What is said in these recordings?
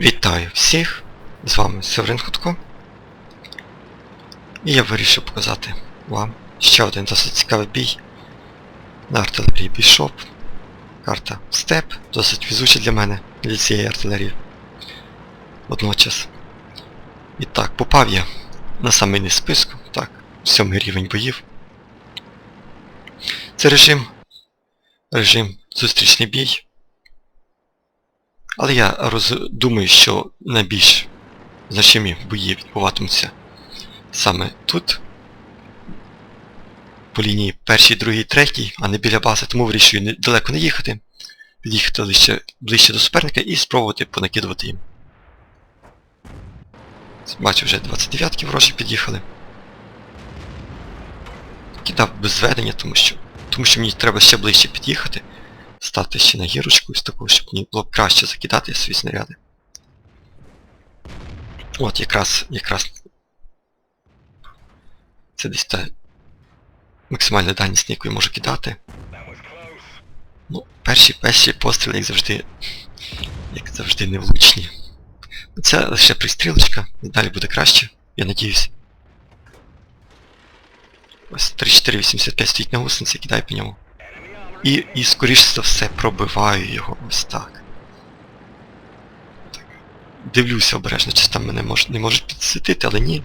Вітаю всіх! З вами Северин Хутко. І я вирішив показати вам ще один досить цікавий бій на артилерії Бішоп. Карта Степ, досить візуча для мене, для цієї артилерії. Водночас. І так, попав я на самий низ списку, так, сьомий рівень боїв. Це режим. Режим зустрічний бій. Але я роз... думаю, що найбільш значимі бої відбуватимуться саме тут. По лінії першій, другій, третій, а не біля бази, тому вирішую далеко не їхати. Під'їхати ближче, ближче до суперника і спробувати понакидувати їм. Бачу, вже 29-ки ворожі під'їхали. Кидав без зведення, тому що, тому що мені треба ще ближче під'їхати стати ще на гірочку з такого, щоб мені було краще закидати свої снаряди. От якраз, якраз це десь та максимальна дальність, на яку я можу кидати. Ну, перші перші постріли, як завжди, як завжди, невлучні. Це лише пристрілочка, і далі буде краще, я надіюсь. Ось 3485 стоїть на гусениці, кидай по ньому. І, і скоріш за все пробиваю його ось так. так. Дивлюся обережно, чи там мене мож, не можуть підсвітити, але ні.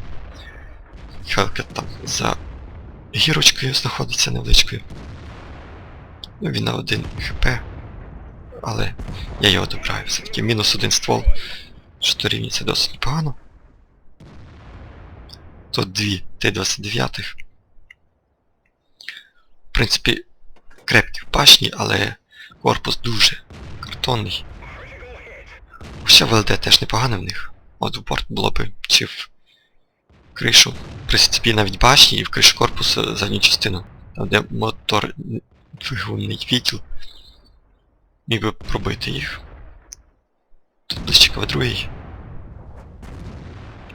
Хелка там за гірочкою знаходиться невеличкою. Ну він на один хп. Але я його добираю все-таки. Мінус один ствол. Що рівні це досить непогано. Тут дві Т-29. В принципі, башні, але корпус дуже картонний. Хоча ВЛД теж непогано в них. От в борт було б чи в кришу. В принципі навіть башні і в кришу корпусу задню частину. Там де мотор двигунний відділ. Міг би пробити їх. Тут ближче в другий.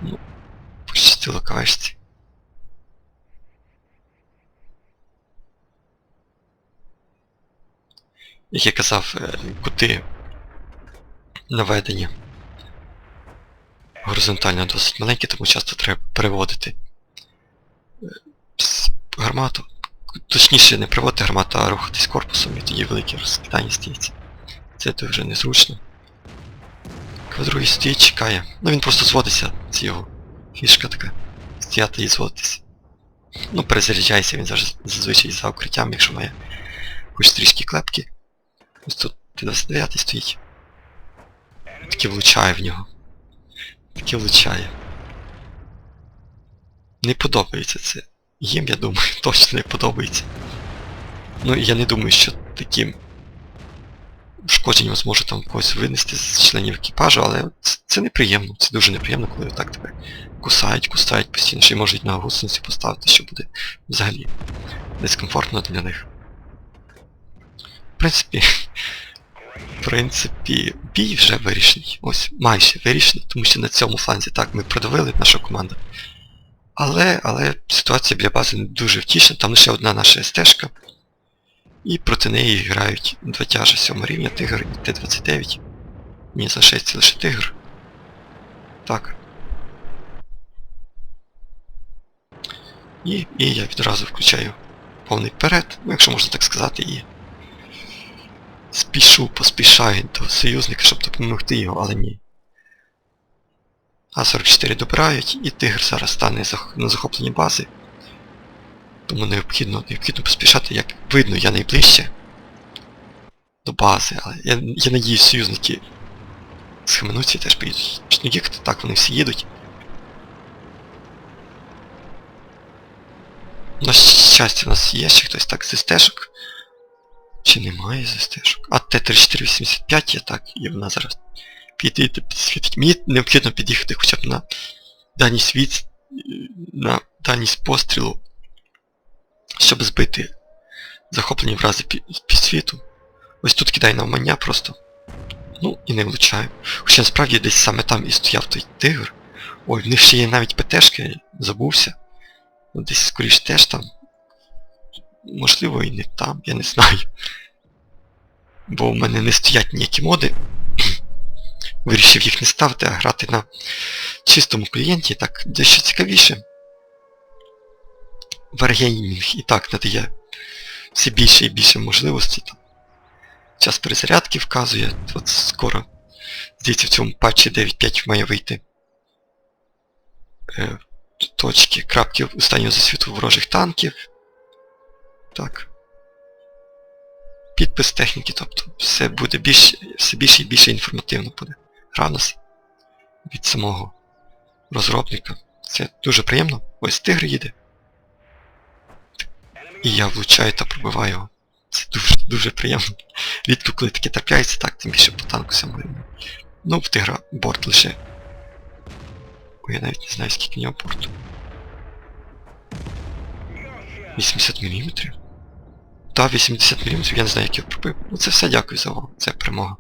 Ну, пощастило кавешці. Як я казав, е, кути наведення горизонтально досить маленькі, тому часто треба переводити е, гармату. Точніше не приводити гармату, а рухатись корпусом і тоді велике розкидання стається. Це дуже незручно. Квадругий стоїть, чекає. Ну він просто зводиться, це його фішка така. Стояти і зводитися. Ну, перезаряджається він завжди- зазвичай за укриттям, якщо має хоч трішки клепки. Ось тут Т-29 стоїть. Таки влучає в нього. Таки влучає. Не подобається це. Їм, я думаю, точно не подобається. Ну я не думаю, що таким ушкодженням зможу там когось винести з членів екіпажу, але це, неприємно. Це дуже неприємно, коли так тебе кусають, кусають постійно, ще й можуть на гусениці поставити, що буде взагалі дискомфортно для них. Принципі, в принципі, бій вже вирішений. Ось, майже вирішений, тому що на цьому фланзі так ми продавили наша команда. Але, але ситуація біля бази не дуже втішна, там лише одна наша СТ-шка. І проти неї грають два тяжа 7 рівня, Тигр і Т-29. Мені залишається лише Тигр. Так. І, і я відразу включаю повний вперед, ну якщо можна так сказати, і спішу, поспішаю до союзника, щоб допомогти його, але ні. А-44 добирають, і Тигр зараз стане на захопленні бази. Тому необхідно, необхідно поспішати, як видно, я найближче до бази, але я, я надіюсь, союзники схаменуться і теж поїдуть. Чи не їхати, так вони всі їдуть. На щастя, у нас є ще хтось так з стежок. Чи немає з стежок? А Т-3485 є так, і вона зараз підійде підсвітить. Мені необхідно під'їхати хоча б на дальність від... на дальність пострілу, щоб збити захоплені врази під, під світу. Ось тут кидає навмання просто. Ну і не влучаю. Хоча насправді десь саме там і стояв той тигр. Ой, в них ще є навіть ПТшки, забувся. Ну, десь скоріш теж там. Можливо і не там, я не знаю. Бо в мене не стоять ніякі моди. вирішив їх не ставити, а грати на чистому клієнті, так дещо цікавіше. Wargaming і так надає все більше і більше можливостей. Час перезарядки вказує, от скоро, здається, в цьому патчі 9.5 має вийти е, точки, крапки останнього засвіту ворожих танків. Так. Підпис техніки, тобто все буде більш, все більше і більше інформативно буде. Гра від самого розробника. Це дуже приємно. Ось тигр їде. І я влучаю та пробиваю його. Це дуже дуже приємно. Рідко коли таке трапляється, так, тим більше по танку самому. Ну, в тигра борт лише. Ой, я навіть не знаю, скільки в нього борту. 80 мм? Так, 80 мм, я не знаю, як його пробив. Ну це все дякую за увагу. Це перемога.